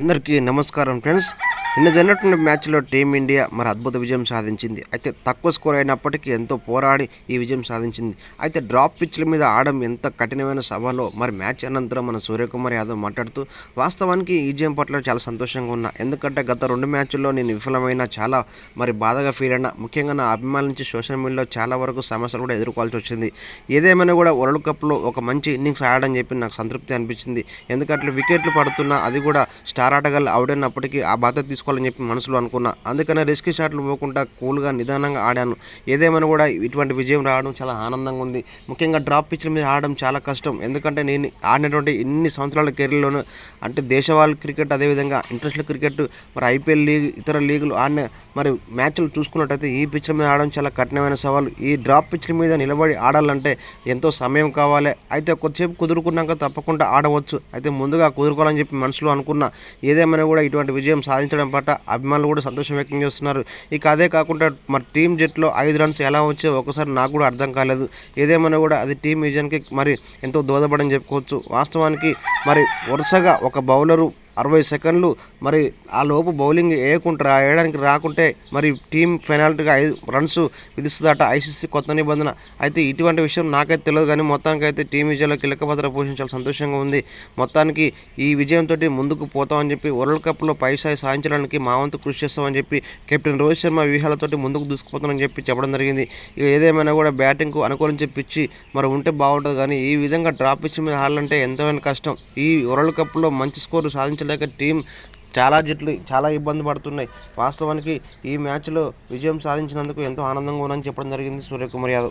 అందరికీ నమస్కారం ఫ్రెండ్స్. నిన్న జరిగినటువంటి మ్యాచ్లో టీమిండియా మరి అద్భుత విజయం సాధించింది. అయితే తక్కువ స్కోర్ అయినప్పటికీ ఎంతో పోరాడి ఈ విజయం సాధించింది. అయితే డ్రాప్ పిచ్ల మీద ఆడడం ఎంత కఠినమైన సభలో మరి మ్యాచ్ అనంతరం మన సూర్యకుమార్ యాదవ్ మాట్లాడుతూ వాస్తవానికి ఈ విజయం పట్ల చాలా సంతోషంగా ఉన్నా. ఎందుకంటే గత రెండు మ్యాచ్ల్లో నేను విఫలమైన చాలా మరి బాధగా ఫీల్ అయినా ముఖ్యంగా నా అభిమానుల నుంచి సోషల్ మీడియాలో చాలా వరకు సమస్యలు కూడా ఎదుర్కోవాల్సి వచ్చింది. ఏదేమైనా కూడా వరల్డ్ కప్లో ఒక మంచి ఇన్నింగ్స్ ఆడని చెప్పి నాకు సంతృప్తి అనిపించింది. ఎందుకంటే వికెట్లు పడుతున్నా అది కూడా స్టార్ ఆటగాళ్ళు అవుడైనప్పటికీ ఆ బాధ బాధ్యత తీసుకోవాలని చెప్పి మనసులో అనుకున్నా. అందుకనే రిస్క్ షాట్లు పోకుండా కూల్గా నిదానంగా ఆడాను. ఏదేమైనా కూడా ఇటువంటి విజయం రావడం చాలా ఆనందంగా ఉంది. ముఖ్యంగా డ్రాప్ పిచ్ల మీద ఆడడం చాలా కష్టం. ఎందుకంటే నేను ఆడినటువంటి ఇన్ని సంవత్సరాల కెరీర్లోనూ అంటే దేశవాళ క్రికెట్ అదేవిధంగా ఇంటర్నేషనల్ క్రికెట్ మరి ఐపీఎల్ లీగ్ ఇతర లీగులు ఆడిన మరి మ్యాచ్లు చూసుకున్నట్టయితే ఈ పిచ్ల మీద ఆడడం చాలా కఠినమైన సవాలు. ఈ డ్రాప్ పిచ్ల మీద నిలబడి ఆడాలంటే ఎంతో సమయం కావాలి. అయితే కొద్దిసేపు కుదురుకున్నాక తప్పకుండా ఆడవచ్చు. అయితే ముందుగా కుదురుకోవాలని చెప్పి మనసులో అనుకున్నా. ఏదేమైనా కూడా ఇటువంటి విజయం సాధించడం పట్ల అభిమానులు కూడా సంతోషం వ్యక్తం చేస్తున్నారు. ఇక అదే కాకుండా మరి టీం జట్లో ఐదు రన్స్ ఎలా వచ్చాయో ఒకసారి నాకు కూడా అర్థం కాలేదు. ఏదేమైనా కూడా అది టీం విజన్కి మరి ఎంతో దోహదపడని చెప్పుకోవచ్చు. వాస్తవానికి మరి వరుసగా ఒక బౌలరు అరవై సెకండ్లు మరి ఆ లోపు బౌలింగ్ వేయకుండా వేయడానికి రాకుంటే మరి టీం పెనాల్టీగా ఐదు రన్స్ విధిస్తుందట ఐసీసీ కొత్త నిబంధన. అయితే ఇటువంటి విషయం నాకైతే తెలియదు కానీ మొత్తానికి అయితే టీం విజయంలో కీలక పాత్ర పోషించాలి సంతోషంగా ఉంది. మొత్తానికి ఈ విజయంతో ముందుకు పోతామని చెప్పి వరల్డ్ కప్లో పైసాయి సాధించడానికి మా వంతు కృషి చేస్తామని చెప్పి కెప్టెన్ రోహిత్ శర్మ వ్యూహాలతోటి ముందుకు దూసుకుపోతామని చెప్పి చెప్పడం జరిగింది. ఇక ఏదేమైనా కూడా బ్యాటింగ్కు అనుకూలించే పిచ్చి మరి ఉంటే బాగుంటుంది కానీ ఈ విధంగా డ్రాప్ ఇచ్చి మీద ఆడాలంటే ఎంతమైనా కష్టం. ఈ వరల్డ్ కప్లో మంచి స్కోర్ సాధించలేక టీం చాలా జట్లు చాలా ఇబ్బంది పడుతున్నాయి. వాస్తవానికి ఈ మ్యాచ్లో విజయం సాధించినందుకు ఎంతో ఆనందంగా ఉందని చెప్పడం జరిగింది సూర్యకుమార్ యాదవ్.